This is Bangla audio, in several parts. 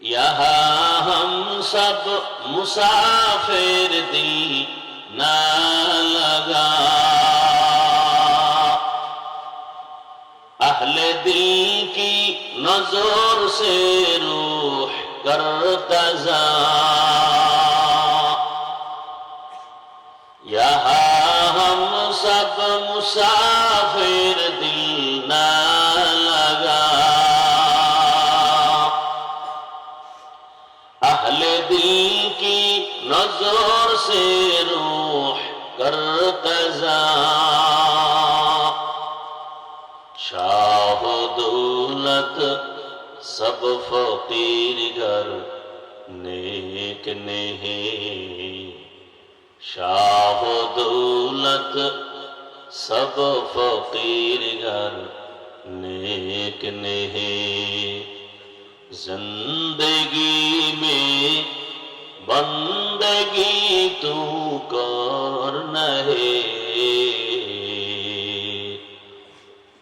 یہاں ہم سب مسافر دل نہ لگا اہل دل کی نظر سے روح کر تزا یہاں ہم سب مسافر کی نظر سے روح کر قضا شاہ دولت سب فقیر گھر نیک نہیں شاہ دولت سب فقیر گھر نیک نہیں زندگی بندگی تو کرنا ہے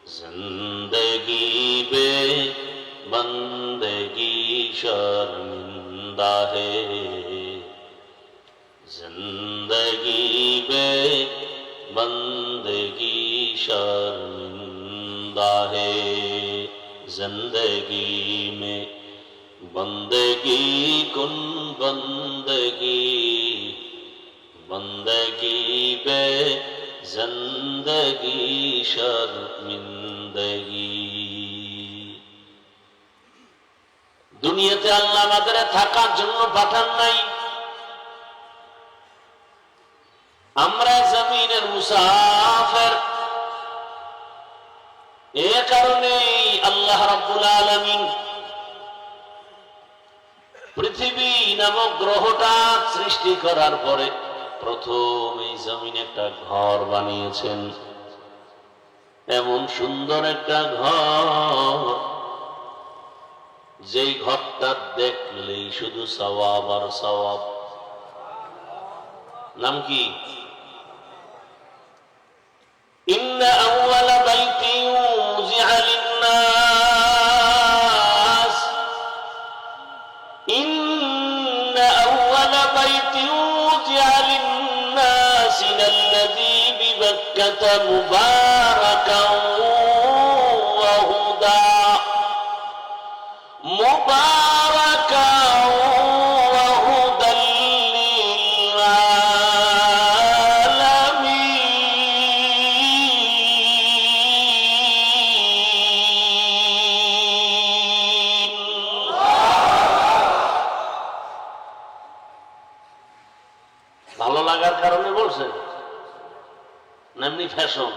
زندگی بے بندگی شرمندہ ہے زندگی بے بندگی شرمندہ ہے زندگی বন্দগি বন্দগি বন্দগি বে জন্দগি, শর্মিন্দগি। দুনিয়াতে আল্লাহ আমাদের থাকার জন্য পাঠান নাই। আমরা জমিনের মুসা পৃথিবী নামক গ্রহটা সৃষ্টি করার পরে প্রথম এই জমিনে একটা ঘর বানিয়েছেন। এমন সুন্দর একটা ঘর। যেই ঘরটা দেখলেই শুধু সওয়াব আর সওয়াব। নাম কি? إن ببكة مباركا وهدى مباركا وهدى للعالمين ভালো লাগার কারণে বলছেন না এমনি ফ্যাশন